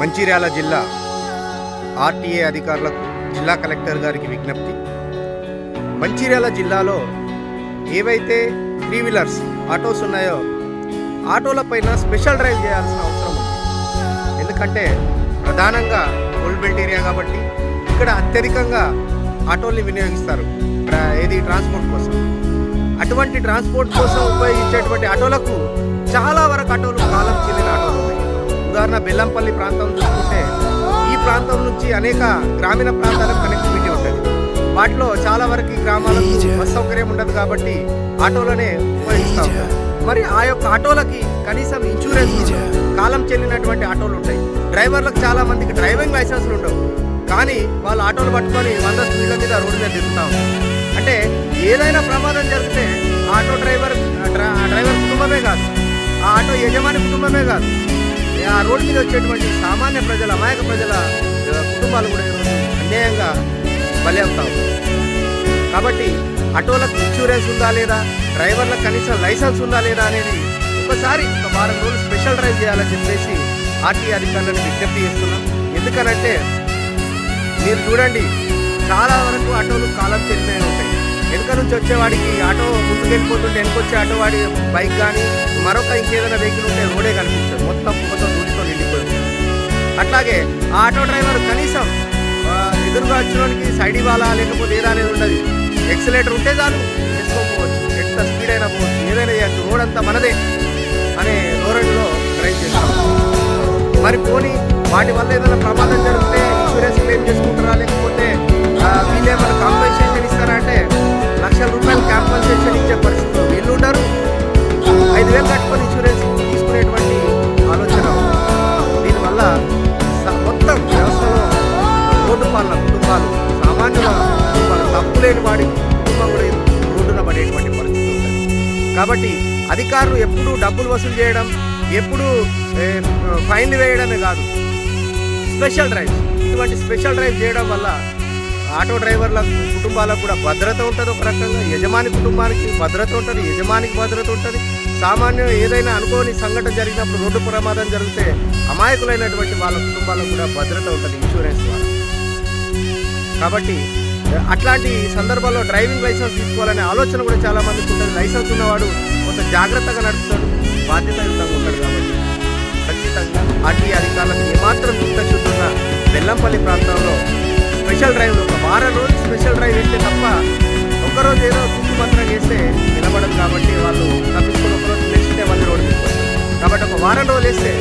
మంచిర్యాల జిల్లా ఆర్టీఏ అధికారులకు జిల్లా కలెక్టర్ గారికి విజ్ఞప్తి. మంచిర్యాల జిల్లాలో ఏవైతే త్రీ వీలర్స్ ఆటోస్ ఉన్నాయో ఆటోలపైన స్పెషల్ డ్రైవ్ చేయాల్సిన అవసరం ఉంది. ఎందుకంటే ప్రధానంగా ఓల్డ్ బెల్ట్ ఏరియా కాబట్టి ఇక్కడ అత్యధికంగా ఆటోల్ని వినియోగిస్తారు. ఏది ట్రాన్స్పోర్ట్ కోసం. అటువంటి ట్రాన్స్పోర్ట్ కోసం ఉపయోగించేటువంటి ఆటోలకు చాలా వరకు ఆటోలు కాలం చెందిన ఉదాహరణ బెల్లంపల్లి ప్రాంతం చూసుకుంటే ఈ ప్రాంతం నుంచి అనేక గ్రామీణ ప్రాంతాలకు కనెక్టివిటీ ఉంటుంది. వాటిలో చాలా వరకు గ్రామాలకు బస్ సౌకర్యం ఉండదు కాబట్టి ఆటోలనే ఉపయోగిస్తూ ఉంటారు. మరి ఆ యొక్క ఆటోలకి కనీసం ఇన్సూరెన్స్. కాలం చెల్లినటువంటి ఆటోలు ఉంటాయి. డ్రైవర్లకు చాలా మందికి డ్రైవింగ్ లైసెన్స్లు ఉండవు. కానీ వాళ్ళు ఆటోలు పట్టుకొని వంద స్పీడ్ల మీద రోడ్డు మీద తిరుగుతూ ఉంటారు. అంటే ఏదైనా ప్రమాదం జరిగితే ఆటో డ్రైవర్ డ్రైవర్ కుటుంబమే కాదు. ఆ ఆటో యజమాని కుటుంబమే కాదు. ఆ రోడ్డు మీద వచ్చేటువంటి సామాన్య ప్రజల అమాయక ప్రజల కుటుంబాలు కూడా ఈరోజు అన్యాయంగా బలి అవుతాము కాబట్టి ఆటోలకు ఇన్సూరెన్స్ ఉందా లేదా డ్రైవర్లకు కనీసం లైసెన్స్ ఉందా లేదా అనేది ఒకసారి ఒక వారం రోజులు స్పెషల్ డ్రైవ్ చేయాలని చెప్పేసి ఆర్టీ అధికారులను విజ్ఞప్తి చేస్తున్నాం. ఎందుకనంటే మీరు చూడండి చాలా వరకు ఆటోలు కాలం చెల్లినవి ఉంటాయి. వెనుక నుంచి వచ్చేవాడికి ఆటో ముందుకెళ్ళిపోతుంటే వెనుకొచ్చే ఆటో వాడి బైక్ కానీ మరొక ఇంకేదైనా వెహికల్ ఉంటే రోడే కనిపిస్తుంది మొత్తం పొగతో దూడితో నిండిపోయింది అట్లాగే ఆ ఆటో డ్రైవర్ కనీసం ఎదురుగా వచ్చినోనికి సైడ్ ఇవ్వాలా లేకపోతే ఏదా అనేది ఉండదు. ఎక్సలేటర్ ఉంటే చాలు చేసుకోకపోవచ్చు ఎంత స్పీడ్ అయినా పోవచ్చు. ఏదైనా చేయొచ్చు. రోడ్ అంతా మనదే అనే ధోరణిలో డ్రైవ్ చేస్తాం మరి పోనీ వాటి వల్ల ఏదైనా ప్రమాదం జరిగితే ఇన్సూరెన్స్ క్లెయిమ్ చేసుకుంటారా లేని వాడి కుటుంబం కూడా రోడ్డున పడేటువంటి పరిస్థితి కాబట్టి అధికారులు ఎప్పుడూ డబ్బులు వసూలు చేయడం ఎప్పుడు ఫైన్లు వేయడమే కాదు. స్పెషల్ డ్రైవ్ ఇటువంటి స్పెషల్ డ్రైవ్ చేయడం వల్ల ఆటో డ్రైవర్ల కుటుంబాలకు కూడా భద్రత ఉంటుంది ఒక రకంగా. యజమాని కుటుంబానికి భద్రత ఉంటుంది యజమానికి భద్రత ఉంటుంది. సామాన్యం ఏదైనా అనుకోని సంఘటన జరిగినప్పుడు రోడ్డు ప్రమాదం జరిగితే అమాయకులైనటువంటి వాళ్ళ కుటుంబాలకు కూడా భద్రత ఉంటుంది ఇన్సూరెన్స్ ద్వారా. కాబట్టి అట్లాంటి సందర్భాల్లో డ్రైవింగ్ లైసెన్స్ తీసుకోవాలనే ఆలోచన కూడా చాలా మందికి ఉంటుంది లైసెన్స్ ఉన్నవాడు కొంత జాగ్రత్తగా నడుపుతాడు బాధ్యతాయుతంగా ఉంటాడు కాబట్టి ఖచ్చితంగా ఆర్టీఏ అధికారులకు ఏమాత్రం చిత్తశుద్ధి బెల్లంపల్లి ప్రాంతంలో స్పెషల్ డ్రైవ్ ఒక వారం రోజు స్పెషల్ డ్రైవ్ వేస్తే తప్ప ఒకరోజు ఏదో చుట్టూ మాత్రం వేస్తే నిలబడదు కాబట్టి వాళ్ళు తప్పించుకుని ఒకరోజు నెక్స్ట్ డే మళ్ళీ రోడ్డు కాబట్టి ఒక వారం రోజులు వేస్తే